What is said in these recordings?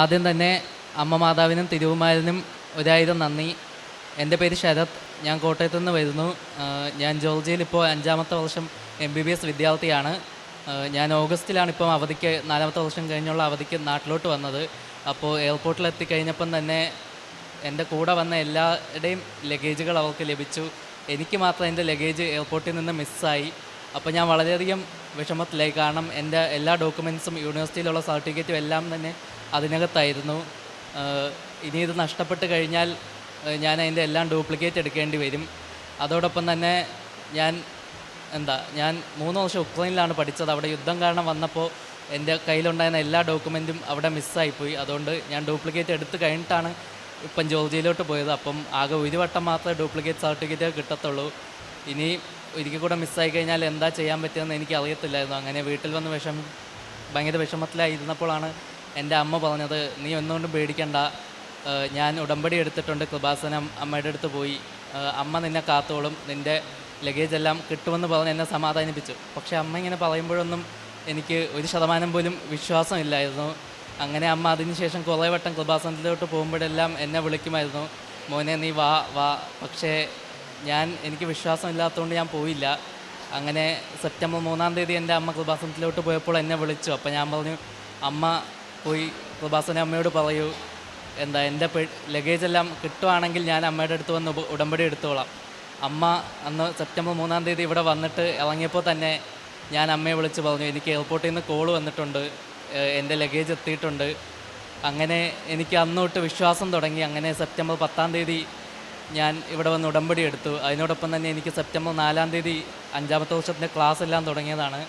ആദ്യം തന്നെ അമ്മ മാതാവിനും തിരുവുമാരനും ഒരായിരം നന്ദി. എന്റെ പേര് ശരത്. ഞാൻ കോട്ടയത്തു നിന്ന് വരുന്നു. ഞാൻ ജോർജിയയിൽ ഇപ്പോൾ അഞ്ചാമത്തെ വർഷം എം ബി ബി എസ് വിദ്യാർത്ഥിയാണ്. ഞാൻ ഓഗസ്റ്റിലാണ് ഇപ്പം അവധിക്ക് നാലാമത്തെ വർഷം കഴിഞ്ഞുള്ള അവധിക്ക് നാട്ടിലോട്ട് വന്നത്. അപ്പോൾ എയർപോർട്ടിൽ എത്തിക്കഴിഞ്ഞപ്പം തന്നെ എന്റെ കൂടെ വന്ന എല്ലാവരുടെയും ലഗേജുകൾ അവർക്ക് ലഭിച്ചു. എനിക്ക് മാത്രം എന്റെ ലഗേജ് എയർപോർട്ടിൽ നിന്ന് മിസ്സായി. അപ്പോൾ ഞാൻ വളരെയധികം വിഷമത്തിലായി. കാരണം എന്റെ എല്ലാ ഡോക്യുമെൻസും യൂണിവേഴ്സിറ്റിയിലുള്ള സർട്ടിഫിക്കറ്റും എല്ലാം തന്നെ അതിനകത്തായിരുന്നു. ഇനി ഇത് നഷ്ടപ്പെട്ട് കഴിഞ്ഞാൽ ഞാൻ അതിന്റെ എല്ലാം ഡ്യൂപ്ലിക്കേറ്റ് എടുക്കേണ്ടി വരും. അതോടൊപ്പം തന്നെ ഞാൻ എന്താ ഞാൻ മൂന്ന് വർഷം ഉക്രൈനിലാണ് പഠിച്ചത്. അവിടെ യുദ്ധം കാരണം വന്നപ്പോൾ എന്റെ കയ്യിലുണ്ടായിരുന്ന എല്ലാ ഡോക്യുമെന്റും അവിടെ മിസ്സായിപ്പോയി. അതുകൊണ്ട് ഞാൻ ഡ്യൂപ്ലിക്കേറ്റ് എടുത്ത് കഴിഞ്ഞിട്ടാണ് ഇപ്പം ജോർജിയയിലോട്ട് പോയത്. അപ്പം ആകെ ഒരു വട്ടം മാത്രമേ ഡ്യൂപ്ലിക്കേറ്റ് സർട്ടിഫിക്കറ്റ് കിട്ടത്തുള്ളൂ. ഇനി ഒരിക്കൽ കൂടെ മിസ്സായി കഴിഞ്ഞാൽ എന്താ ചെയ്യാൻ പറ്റുമെന്ന് എനിക്ക് അറിയത്തില്ലായിരുന്നു അങ്ങനെ വീട്ടിൽ വന്ന് വിഷം ഭയങ്കര വിഷമത്തിലായിരുന്നപ്പോഴാണ് എന്റെ അമ്മ പറഞ്ഞത് നീ ഒന്നുകൊണ്ടും പേടിക്കണ്ട. ഞാൻ ഉടമ്പടി എടുത്തിട്ടുണ്ട്. കൃപാസനം അമ്മയുടെ അടുത്ത് പോയി. അമ്മ നിന്നെ കാത്തോളും. നിന്റെ ലഗേജ് എല്ലാം കിട്ടുമെന്ന് പറഞ്ഞ് എന്നെ സമാധാനിപ്പിച്ചു. പക്ഷേ അമ്മ ഇങ്ങനെ പറയുമ്പോഴൊന്നും എനിക്ക് ഒരു ശതമാനം പോലും വിശ്വാസമില്ലായിരുന്നു അങ്ങനെ അമ്മ അതിനുശേഷം കുറേ വട്ടം കൃപാസനത്തിലോട്ട് പോകുമ്പോഴെല്ലാം എന്നെ വിളിക്കുമായിരുന്നു. മോനെ നീ വാ വാ. പക്ഷേ ഞാൻ എനിക്ക് വിശ്വാസമില്ലാത്തതുകൊണ്ട് ഞാൻ പോയില്ല. അങ്ങനെ സെപ്റ്റംബർ മൂന്നാം തീയതി എന്റെ അമ്മ കൃപാസനത്തിലോട്ട് പോയപ്പോൾ എന്നെ വിളിച്ചു. അപ്പോൾ ഞാൻ പറഞ്ഞു അമ്മ പോയി കൃപാസന അമ്മയോട് പറയൂ. എന്താ എന്റെ ലഗേജ് എല്ലാം കിട്ടുവാണെങ്കിൽ ഞാൻ അമ്മയുടെ അടുത്ത് വന്ന് ഉടമ്പടി എടുത്തോളാം. അമ്മ അന്ന് സെപ്റ്റംബർ മൂന്നാം തീയതി ഇവിടെ വന്നിട്ട് ഇറങ്ങിയപ്പോൾ തന്നെ ഞാൻ അമ്മയെ വിളിച്ച് പറഞ്ഞു എനിക്ക് എയർപോർട്ടിൽ നിന്ന് കോൾ വന്നിട്ടുണ്ട്. എന്റെ ലഗേജ് എത്തിയിട്ടുണ്ട്. അങ്ങനെ എനിക്ക് അന്നോട്ട് വിശ്വാസം തുടങ്ങി. അങ്ങനെ സെപ്റ്റംബർ പത്താം തീയതി ഞാൻ ഇവിടെ വന്ന് ഉടമ്പടി എടുത്തു. അതിനോടൊപ്പം തന്നെ എനിക്ക് സെപ്റ്റംബർ നാലാം തീയതി അഞ്ചാമത്തെ വർഷത്തിന്റെ ക്ലാസ് എല്ലാം തുടങ്ങിയതാണ്.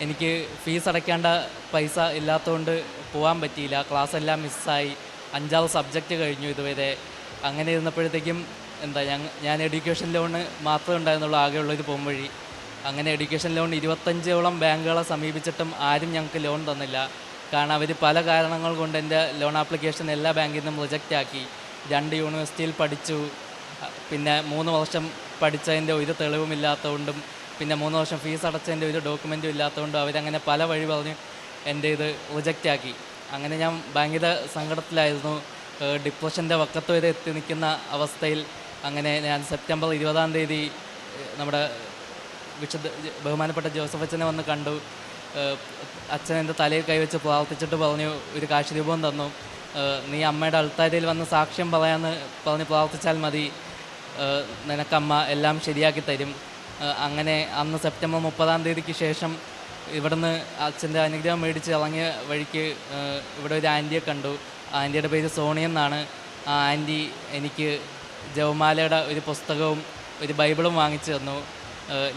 എനിക്ക് ഫീസ് അടയ്ക്കേണ്ട പൈസ ഇല്ലാത്തതുകൊണ്ട് പോകാൻ പറ്റിയില്ല. ക്ലാസ് എല്ലാം മിസ്സായി. അഞ്ചാറ് സബ്ജക്റ്റ് കഴിഞ്ഞു ഇതുവരെ. അങ്ങനെ ഇരുന്നപ്പോഴത്തേക്കും എന്താ ഞാൻ എഡ്യൂക്കേഷൻ ലോണ് മാത്രമേ ഉണ്ടായിരുന്നുള്ളൂ ആകെയുള്ളൊരു പോകുംവഴി അങ്ങനെ എഡ്യൂക്കേഷൻ ലോൺ ഇരുപത്തഞ്ചോളം ബാങ്കുകളെ സമീപിച്ചിട്ടും ആരും ഞങ്ങൾക്ക് ലോൺ തന്നില്ല. കാരണം അവർ പല കാരണങ്ങൾ കൊണ്ട് എന്റെ ലോൺ ആപ്ലിക്കേഷൻ എല്ലാ ബാങ്കിൽ നിന്നും റിജക്റ്റ് ആക്കി രണ്ട് യൂണിവേഴ്സിറ്റിയിൽ പഠിച്ചു. പിന്നെ മൂന്ന് വർഷം പഠിച്ചതിന്റെ ഒരു തെളിവുമില്ലാത്തതുകൊണ്ടും പിന്നെ മൂന്ന് വർഷം ഫീസ് അടച്ചതിന്റെ ഒരു ഡോക്യുമെന്റും ഇല്ലാത്തതുകൊണ്ടും അവരങ്ങനെ പല വഴി പറഞ്ഞ് എന്റെ ഇത് റിജക്റ്റ് ആക്കി. അങ്ങനെ ഞാൻ ഭയങ്കര സങ്കടത്തിലായിരുന്നു. ഡിപ്രഷന്റെ വക്കത്ത് വരെ എത്തി നിൽക്കുന്ന അവസ്ഥയിൽ അങ്ങനെ ഞാൻ സെപ്റ്റംബർ ഇരുപതാം തീയതി നമ്മുടെ വിശുദ്ധ ബഹുമാനപ്പെട്ട ജോസഫ് അച്ഛനെ വന്ന് കണ്ടു. അച്ഛൻ എന്റെ തലയിൽ കൈവച്ച് പ്രാർത്ഥിച്ചിട്ട് പറഞ്ഞു ഒരു കാശുരൂപം തന്നു. നീ അമ്മയുടെ അൾത്താരയിൽ വന്ന് സാക്ഷ്യം പറയാമെന്ന് പറഞ്ഞ് പ്രാർത്ഥിച്ചാൽ മതി. നിനക്കമ്മ എല്ലാം ശരിയാക്കി തരും. അങ്ങനെ അന്ന് സെപ്റ്റംബർ മുപ്പതാം തീയതിക്ക് ശേഷം ഇവിടുന്ന് അച്ഛന്റെ അനുഗ്രഹം മേടിച്ച് ഇറങ്ങിയ വഴിക്ക് ഇവിടെ ഒരു ആന്റിയെ കണ്ടു. ആന്റിയുടെ പേര് സോണി എന്നാണ്. ആ ആന്റി എനിക്ക് ജവമാലയുടെ ഒരു പുസ്തകവും ഒരു ബൈബിളും വാങ്ങിച്ചു തന്നു.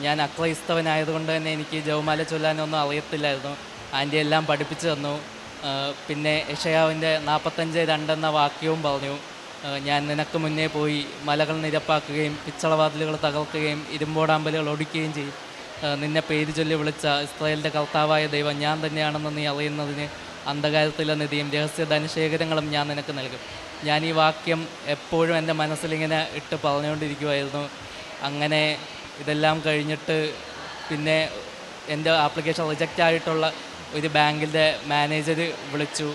ഞാൻ അക്രൈസ്തവനായതുകൊണ്ട് തന്നെ എനിക്ക് ജവമാല ചൊല്ലാനൊന്നും അറിയത്തില്ലായിരുന്നു. ആന്റി എല്ലാം പഠിപ്പിച്ചു തന്നു. പിന്നെ യഷയാവിന്റെ നാൽപ്പത്തഞ്ച് രണ്ടെന്ന വാക്യവും പറഞ്ഞു. ഞാൻ നിനക്ക് മുന്നേ പോയി മലകൾ നിരപ്പാക്കുകയും പിച്ചളവാതിലുകൾ തകർക്കുകയും ഇരുമ്പോടാമ്പലുകൾ ഒടിക്കുകയും ചെയ്യും. നിന്നെ പേര് ചൊല്ലി വിളിച്ച ഇസ്രായേലിന്റെ കർത്താവായ ദൈവം ഞാൻ തന്നെയാണെന്ന് നീ അറിയുന്നതിന് അന്ധകാരത്തിലെ നിധിയും രഹസ്യ ധനശേഖരങ്ങളും ഞാൻ നിനക്ക് നൽകും. ഞാൻ ഈ വാക്യം എപ്പോഴും എന്റെ മനസ്സിലിങ്ങനെ ഇട്ട് പറഞ്ഞുകൊണ്ടിരിക്കുമായിരുന്നു അങ്ങനെ ഇതെല്ലാം കഴിഞ്ഞിട്ട് പിന്നെ എന്റെ ആപ്ലിക്കേഷൻ റിജക്റ്റ് ആയിട്ടുള്ള ഒരു ബാങ്കിന്റെ മാനേജർ വിളിച്ചു.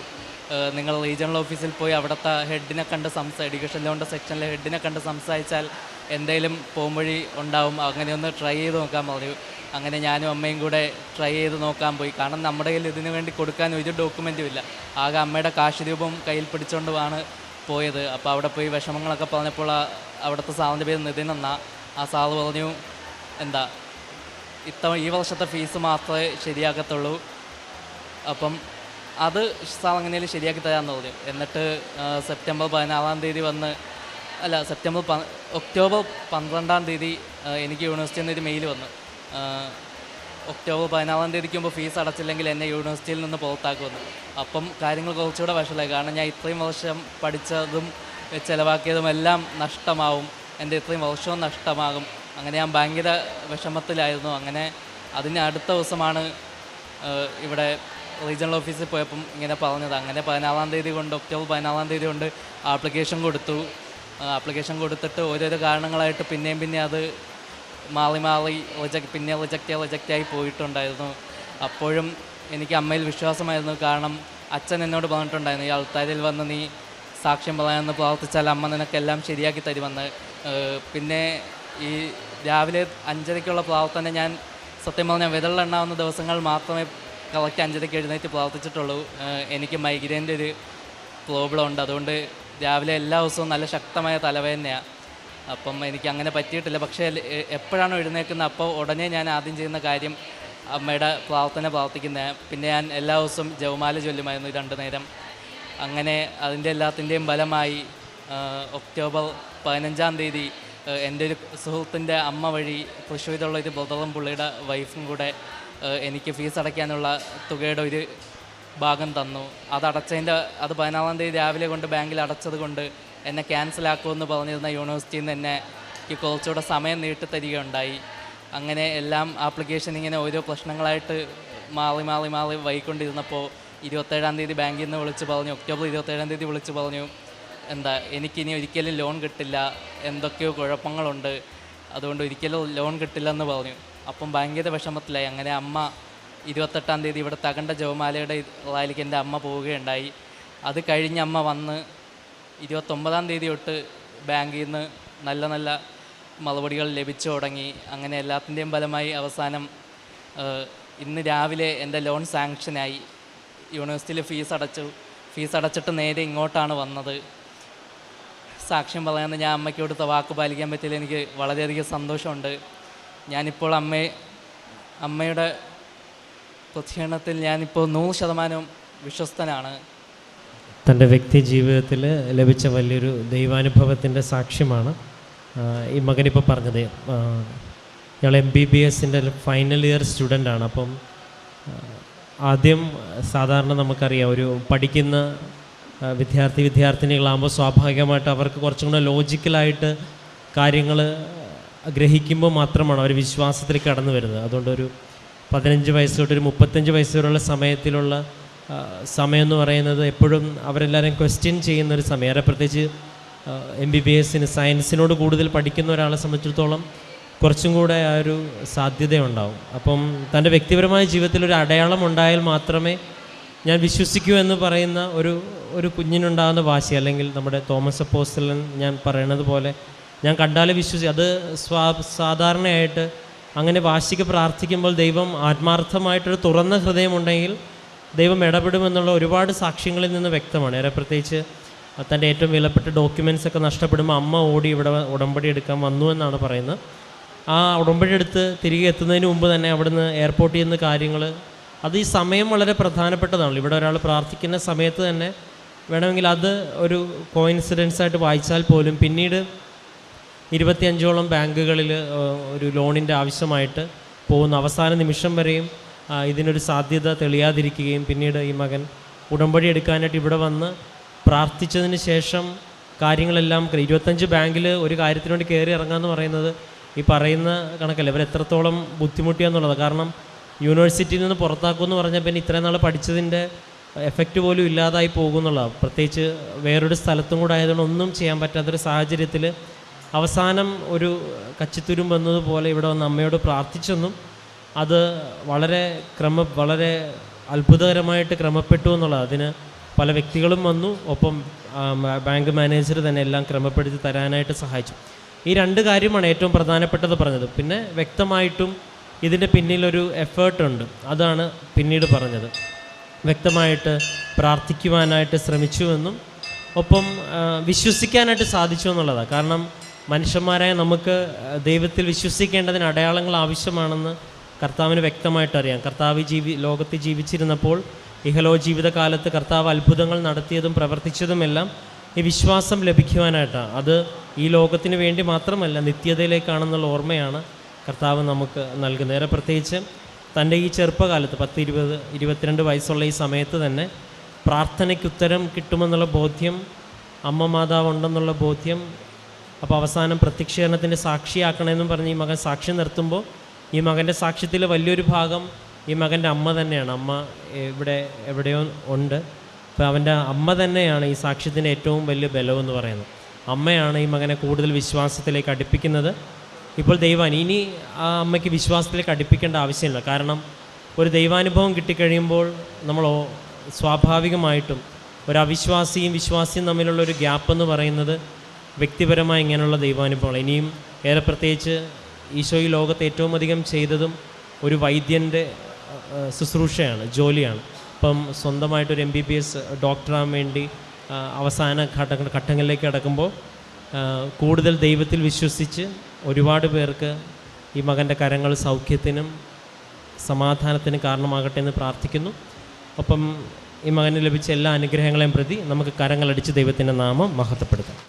നിങ്ങൾ റീജിയണൽ ഓഫീസിൽ പോയി അവിടുത്തെ ഹെഡിനെ കണ്ട് സംസാ എഡ്യൂക്കേഷൻ ലോണിന്റെ സെക്ഷനിലെ ഹെഡിനെ കണ്ട് സംസാരിച്ചാൽ എന്തെങ്കിലും പോംവഴി ഉണ്ടാവും. അങ്ങനെ ഒന്ന് ട്രൈ ചെയ്ത് നോക്കാൻ പറഞ്ഞു അങ്ങനെ ഞാനും അമ്മയും കൂടെ ട്രൈ ചെയ്ത് നോക്കാൻ പോയി. കാരണം നമ്മുടെ കയ്യിൽ ഇതിനു വേണ്ടി കൊടുക്കാൻ ഒരു ഡോക്യുമെന്റും ഇല്ല. ആകെ അമ്മയുടെ കാശ് രൂപം കയ്യിൽ പിടിച്ചുകൊണ്ടുമാണ് പോയത്. അപ്പോൾ അവിടെ പോയി വിഷമങ്ങളൊക്കെ പറഞ്ഞപ്പോൾ അവിടുത്തെ സാറിന്റെ പേര് നിതിൻ എന്നാ. ആ സാറ് പറഞ്ഞു എന്താ ഇത്തവണ ഈ വർഷത്തെ ഫീസ് മാത്രമേ ശരിയാക്കത്തുള്ളൂ അപ്പം അത് എങ്ങനെയും ശരിയാക്കി തരാമെന്ന് പറഞ്ഞു എന്നിട്ട് സെപ്റ്റംബർ പതിനാറാം തീയതി വന്ന് അല്ല സെപ്റ്റംബർ പ ഒക്ടോബർ പന്ത്രണ്ടാം തീയതി എനിക്ക് യൂണിവേഴ്സിറ്റിയിൽ നിന്ന് ഒരു മെയിൽ വന്നു. ഒക്ടോബർ പതിനാറാം തീയതിക്ക് മുമ്പ് ഫീസ് അടച്ചില്ലെങ്കിൽ എന്നെ യൂണിവേഴ്സിറ്റിയിൽ നിന്ന് പുറത്താക്കുമെന്ന്. അപ്പം കാര്യങ്ങൾ കുറച്ചുകൂടെ വഷളായി. കാരണം ഞാൻ ഇത്രയും വർഷം പഠിച്ചതും ചിലവാക്കിയതും എല്ലാം നഷ്ടമാവും. എന്റെ ഇത്രയും വർഷവും നഷ്ടമാകും. അങ്ങനെ ഞാൻ ഭയങ്കര വിഷമത്തിലായിരുന്നു. അങ്ങനെ അതിന് അടുത്ത ദിവസമാണ് ഇവിടെ റീജിയണൽ ഓഫീസിൽ പോയപ്പം ഇങ്ങനെ പറഞ്ഞത്. അങ്ങനെ പതിനാലാം തീയതി കൊണ്ട് ഒക്ടോബർ പതിനാലാം തീയതി കൊണ്ട് ആപ്ലിക്കേഷൻ കൊടുത്തു. ആപ്ലിക്കേഷൻ കൊടുത്തിട്ട് ഓരോരോ കാരണങ്ങളായിട്ട് പിന്നെയും പിന്നെ അത് മാറി മാറി റിജക്ട് പിന്നെ റിജക്റ്റ് റിജക്റ്റായി പോയിട്ടുണ്ടായിരുന്നു. അപ്പോഴും എനിക്ക് അമ്മയിൽ വിശ്വാസമായിരുന്നു. കാരണം അച്ഛൻ എന്നോട് പറഞ്ഞിട്ടുണ്ടായിരുന്നു ഈ ആൾക്കാരിൽ വന്ന് നീ സാക്ഷ്യം പറയാമെന്ന് പ്രാർത്ഥിച്ചാൽ അമ്മ നിനക്കെല്ലാം ശരിയാക്കി തരുമെന്ന്. പിന്നെ ഈ രാവിലെ അഞ്ചരയ്ക്കുള്ള പ്രാർത്ഥന ഞാൻ സത്യം പറഞ്ഞാൽ വിരലിലെണ്ണാവുന്ന ദിവസങ്ങൾ മാത്രമേ കറക്റ്റ് അഞ്ചരയ്ക്ക് എഴുന്നേറ്റ് പ്രാർത്ഥിച്ചിട്ടുള്ളൂ. എനിക്ക് മൈഗ്രൈന്റെ ഒരു പ്രോബ്ലം ഉണ്ട് അതുകൊണ്ട് രാവിലെ എല്ലാ ദിവസവും നല്ല ശക്തമായ തലവേദനയാണ് അപ്പം എനിക്ക് അങ്ങനെ പറ്റിയിട്ടില്ല. പക്ഷേ എപ്പോഴാണോ എഴുന്നേക്കുന്നത് അപ്പോൾ ഉടനെ ഞാൻ ആദ്യം ചെയ്യുന്ന കാര്യം അമ്മയുടെ പ്രാർത്ഥന പ്രാർത്ഥിക്കുന്നത് പിന്നെ ഞാൻ എല്ലാ ദിവസവും ജവമാല ചൊല്ലുമായിരുന്നു രണ്ടു നേരം. അങ്ങനെ അതിന്റെ എല്ലാത്തിന്റെയും ഫലമായി ഒക്ടോബർ പതിനഞ്ചാം തീയതി എന്റെ ഒരു സുഹൃത്തിന്റെ അമ്മ വഴി തൃശ്ശൂരുള്ള ഒരു ബ്രദറും പുള്ളിയുടെ വൈഫും കൂടെ എനിക്ക് ഫീസ് അടയ്ക്കാനുള്ള തുകയുടെ ഒരു ഭാഗം തന്നു. അത് അടച്ചതിന്റെ അത് പതിനാറാം തീയതി രാവിലെ കൊണ്ട് ബാങ്കിൽ അടച്ചത് കൊണ്ട് എന്നെ ക്യാൻസലാക്കുമെന്ന് പറഞ്ഞിരുന്ന യൂണിവേഴ്സിറ്റിയിൽ നിന്ന് എന്നെ എനിക്ക് കുറച്ചുകൂടെ സമയം നീട്ടി തരികയുണ്ടായി. അങ്ങനെ എല്ലാം ആപ്ലിക്കേഷൻ ഇങ്ങനെ ഓരോ പ്രശ്നങ്ങളായിട്ട് മാറി മാറി മാറി വൈകൊണ്ടിരുന്നപ്പോൾ ഇരുപത്തേഴാം തീയതി ബാങ്കിൽ നിന്ന് വിളിച്ച് പറഞ്ഞു ഒക്ടോബർ ഇരുപത്തേഴാം തീയതി വിളിച്ച് പറഞ്ഞു എന്താ എനിക്കിനി ഒരിക്കലും ലോൺ കിട്ടില്ല എന്തൊക്കെയോ കുഴപ്പങ്ങളുണ്ട് അതുകൊണ്ട് ഒരിക്കലും ലോൺ കിട്ടില്ലെന്ന് പറഞ്ഞു. അപ്പം ഭയങ്കര വിഷമത്തിലായി. അങ്ങനെ അമ്മ ഇരുപത്തെട്ടാം തീയതി ഇവിടെ തകണ്ട ജവമാലയുടെ റാലിക്ക് എന്റെ അമ്മ പോവുകയുണ്ടായി. അത് കഴിഞ്ഞ് അമ്മ വന്ന് ഇരുപത്തൊമ്പതാം തീയതി തൊട്ട് ബാങ്കിൽ നിന്ന് നല്ല നല്ല മറുപടികൾ ലഭിച്ചു തുടങ്ങി. അങ്ങനെ എല്ലാത്തിന്റെയും ഫലമായി അവസാനം ഇന്ന് രാവിലെ എന്റെ ലോൺ സാങ്ഷനായി യൂണിവേഴ്സിറ്റിയിൽ ഫീസ് അടച്ചു. ഫീസ് അടച്ചിട്ട് നേരെ ഇങ്ങോട്ടാണ് വന്നത്. സാക്ഷ്യം പറയാമെന്ന് ഞാൻ അമ്മയ്ക്ക് കൊടുത്ത വാക്ക് പാലിക്കാൻ പറ്റിയതിൽ എനിക്ക് വളരെയധികം സന്തോഷമുണ്ട്. ഞാനിപ്പോൾ അമ്മയെ അമ്മയുടെ പ്രതികരണത്തിൽ ഞാനിപ്പോൾ നൂറ് ശതമാനവും വിശ്വസ്തനാണ്. തന്റെ വ്യക്തി ജീവിതത്തിൽ ലഭിച്ച വലിയൊരു ദൈവാനുഭവത്തിന്റെ സാക്ഷ്യമാണ് ഈ മകനിപ്പോൾ പറഞ്ഞത്. ഇയാൾ എം ബി ബി എസിന്റെ ഫൈനൽ ഇയർ സ്റ്റുഡന്റ് ആണ്. അപ്പം ആദ്യം സാധാരണ നമുക്കറിയാം ഒരു പഠിക്കുന്ന വിദ്യാർത്ഥി വിദ്യാർത്ഥിനികളാകുമ്പോൾ സ്വാഭാവികമായിട്ട് അവർക്ക് കുറച്ചും കൂടെ ലോജിക്കലായിട്ട് കാര്യങ്ങൾ ഗ്രഹിക്കുമ്പോൾ മാത്രമാണ് അവർ വിശ്വാസത്തിൽ കടന്നു വരുന്നത്. അതുകൊണ്ടൊരു പതിനഞ്ച് വയസ്സ് തൊട്ട് ഒരു മുപ്പത്തഞ്ച് വയസ്സ് വരെയുള്ള സമയത്തിലുള്ള സമയം എന്ന് പറയുന്നത് എപ്പോഴും അവരെല്ലാവരും ക്വസ്റ്റ്യൻ ചെയ്യുന്ന ഒരു സമയം. ഏറെ പ്രത്യേകിച്ച് എം ബി ബി എസിന് സയൻസിനോട് കൂടുതൽ പഠിക്കുന്ന ഒരാളെ സംബന്ധിച്ചിടത്തോളം കുറച്ചും കൂടെ ആ ഒരു സാധ്യതയുണ്ടാവും. അപ്പം തന്റെ വ്യക്തിപരമായ ജീവിതത്തിൽ ഒരു അടയാളം ഉണ്ടായാൽ മാത്രമേ ഞാൻ വിശ്വസിക്കൂ എന്ന് പറയുന്ന ഒരു ഒരു കുഞ്ഞിനുണ്ടാകുന്ന വാശി അല്ലെങ്കിൽ നമ്മുടെ തോമസ് അപ്പോസ്റ്റലൻ ഞാൻ പറയണത് പോലെ ഞാൻ കണ്ടാൽ വിശ്വസി അത് സ്വാ സാധാരണയായിട്ട് അങ്ങനെ വാശിക്ക് പ്രാർത്ഥിക്കുമ്പോൾ ദൈവം ആത്മാർത്ഥമായിട്ടൊരു തുറന്ന ഹൃദയമുണ്ടെങ്കിൽ ദൈവം ഇടപെടുമെന്നുള്ള ഒരുപാട് സാക്ഷ്യങ്ങളിൽ നിന്ന് വ്യക്തമാണ്. ഏറെ പ്രത്യേകിച്ച് തന്റെ ഏറ്റവും വിലപ്പെട്ട ഡോക്യുമെൻസ് ഒക്കെ നഷ്ടപ്പെടുമ്പോൾ അമ്മ ഓടി ഇവിടെ ഉടമ്പടി എടുക്കാൻ വന്നു എന്നാണ് പറയുന്നത്. ആ ഉടമ്പടി എടുത്ത് തിരികെ എത്തുന്നതിന് മുമ്പ് തന്നെ അവിടുന്ന് എയർപോർട്ടിൽ നിന്ന് കാര്യങ്ങൾ. അത് ഈ സമയം വളരെ പ്രധാനപ്പെട്ടതാണ് ഇവിടെ ഒരാൾ പ്രാർത്ഥിക്കുന്ന സമയത്ത് തന്നെ വേണമെങ്കിൽ അത് ഒരു കോയിൻസിഡൻസ് ആയിട്ട് വായിച്ചാൽ പോലും പിന്നീട് ഇരുപത്തിയഞ്ചോളം ബാങ്കുകളിൽ ഒരു ലോണിന്റെ ആവശ്യമായിട്ട് പോകുന്ന അവസാന നിമിഷം വരെയും ഇതിനൊരു സാധ്യത തെളിയാതിരിക്കുകയും പിന്നീട് ഈ മകൻ ഉടമ്പടി എടുക്കാനായിട്ട് ഇവിടെ വന്ന് പ്രാർത്ഥിച്ചതിന് ശേഷം കാര്യങ്ങളെല്ലാം ക്ര- ഇരുപത്തഞ്ച് ബാങ്കിൽ ഒരു കാര്യത്തിന് വേണ്ടി കയറി ഇറങ്ങാന്ന് പറയുന്നത് ഈ പറയുന്ന കണക്കല്ല. ഇവർ എത്രത്തോളം ബുദ്ധിമുട്ടിയാന്നുള്ളത് കാരണം യൂണിവേഴ്സിറ്റിയിൽ നിന്ന് പുറത്താക്കുമെന്ന് പറഞ്ഞാൽ പിന്നെ ഇത്രയും നാൾ പഠിച്ചതിന്റെ എഫക്റ്റ് പോലും ഇല്ലാതായി പോകുന്നുള്ളതാണ്. പ്രത്യേകിച്ച് വേറൊരു സ്ഥലത്തും കൂടെ ആയതുകൊണ്ട് ഒന്നും ചെയ്യാൻ പറ്റാത്തൊരു സാഹചര്യത്തിൽ അവസാനം ഒരു കച്ചിത്തുരും വന്നതുപോലെ ഇവിടെ വന്ന് അമ്മയോട് പ്രാർത്ഥിച്ചെന്നും അത് വളരെ ക്രമ വളരെ അത്ഭുതകരമായിട്ട് ക്രമപ്പെട്ടു എന്നുള്ളത്. അതിന് പല വ്യക്തികളും വന്നു. ഒപ്പം ബാങ്ക് മാനേജർ തന്നെ എല്ലാം ക്രമപ്പെടുത്തി തരാനായിട്ട് സഹായിച്ചു. ഈ രണ്ട് കാര്യമാണ് ഏറ്റവും പ്രധാനപ്പെട്ടത് പറഞ്ഞത്. പിന്നെ വ്യക്തമായിട്ടും ഇതിന്റെ പിന്നിലൊരു എഫേർട്ട് ഉണ്ട്. അതാണ് പിന്നീട് പറഞ്ഞത്. വ്യക്തമായിട്ട് പ്രാർത്ഥിക്കുവാനായിട്ട് ശ്രമിച്ചുവെന്നും ഒപ്പം വിശ്വസിക്കാനായിട്ട് സാധിച്ചു എന്നുള്ളതാണ് കാരണം മനുഷ്യന്മാരായ നമുക്ക് ദൈവത്തിൽ വിശ്വസിക്കേണ്ടതിന് അടയാളങ്ങൾ ആവശ്യമാണെന്ന് കർത്താവിന് വ്യക്തമായിട്ട് അറിയാം. കർത്താവ് ജീവി ലോകത്ത് ജീവിച്ചിരുന്നപ്പോൾ ഇഹലോ ജീവിതകാലത്ത് കർത്താവ് അത്ഭുതങ്ങൾ നടത്തിയതും പ്രവർത്തിച്ചതുമെല്ലാം ഈ വിശ്വാസം ലഭിക്കുവാനായിട്ടാണ് അത് ഈ ലോകത്തിന് വേണ്ടി മാത്രമല്ല നിത്യതയിലേക്കാണെന്നുള്ള ഓർമ്മയാണ് കർത്താവ് നമുക്ക് നൽകുന്നത്. ഏറെ പ്രത്യേകിച്ച് തന്റെ ഈ ചെറുപ്പകാലത്ത് പത്ത് ഇരുപത് ഇരുപത്തിരണ്ട് വയസ്സുള്ള ഈ സമയത്ത് തന്നെ പ്രാർത്ഥനയ്ക്ക് ഉത്തരം കിട്ടുമെന്നുള്ള ബോധ്യം അമ്മ മാതാവ് ഉണ്ടെന്നുള്ള ബോധ്യം അപ്പോൾ അവസാനം പ്രത്യക്ഷീകരണത്തിന്റെ സാക്ഷിയാക്കണമെന്നും പറഞ്ഞ് ഈ മകൻ സാക്ഷി നിർത്തുമ്പോൾ ഈ മകന്റെ സാക്ഷ്യത്തിൽ വലിയൊരു ഭാഗം ഈ മകന്റെ അമ്മ തന്നെയാണ്. അമ്മ ഇവിടെ എവിടെയോ ഉണ്ട്. അപ്പോൾ അവന്റെ അമ്മ തന്നെയാണ് ഈ സാക്ഷ്യത്തിന്റെ ഏറ്റവും വലിയ ബലമെന്ന് പറയുന്നത്. അമ്മയാണ് ഈ മകനെ കൂടുതൽ വിശ്വാസത്തിലേക്ക് അടുപ്പിക്കുന്നത്. ഇപ്പോൾ ദൈവാൻ ഇനി ആ അമ്മയ്ക്ക് വിശ്വാസത്തിലേക്ക് അടുപ്പിക്കേണ്ട ആവശ്യമില്ല. കാരണം ഒരു ദൈവാനുഭവം കിട്ടിക്കഴിയുമ്പോൾ നമ്മൾ സ്വാഭാവികമായിട്ടും ഒരു അവിശ്വാസിയും വിശ്വാസിയും തമ്മിലുള്ള ഒരു ഗ്യാപ്പ് എന്ന് പറയുന്നത് വ്യക്തിപരമായ ഇങ്ങനെയുള്ള ദൈവാനുഭവങ്ങൾ. ഇനിയും ഏറെ പ്രത്യേകിച്ച് ഈശോ ഈ ലോകത്ത് ഏറ്റവും അധികം ചെയ്തതും ഒരു വൈദ്യന്റെ ശുശ്രൂഷയാണ് ജോലിയാണ്. ഇപ്പം സ്വന്തമായിട്ടൊരു എം ബി ബി എസ് ഡോക്ടറാകാൻ വേണ്ടി അവസാന ഘട്ടങ്ങൾ ഘട്ടങ്ങളിലേക്ക് കടക്കുമ്പോൾ കൂടുതൽ ദൈവത്തിൽ വിശ്വസിച്ച് ഒരുപാട് പേർക്ക് ഈ മകന്റെ കരങ്ങൾ സൗഖ്യത്തിനും സമാധാനത്തിനും കാരണമാകട്ടെ എന്ന് പ്രാർത്ഥിക്കുന്നു. ഒപ്പം ഈ മകന് ലഭിച്ച എല്ലാ അനുഗ്രഹങ്ങളെയും പ്രതി നമുക്ക് കരങ്ങളടിച്ച് ദൈവത്തിന്റെ നാമം മഹത്വപ്പെടുത്താം.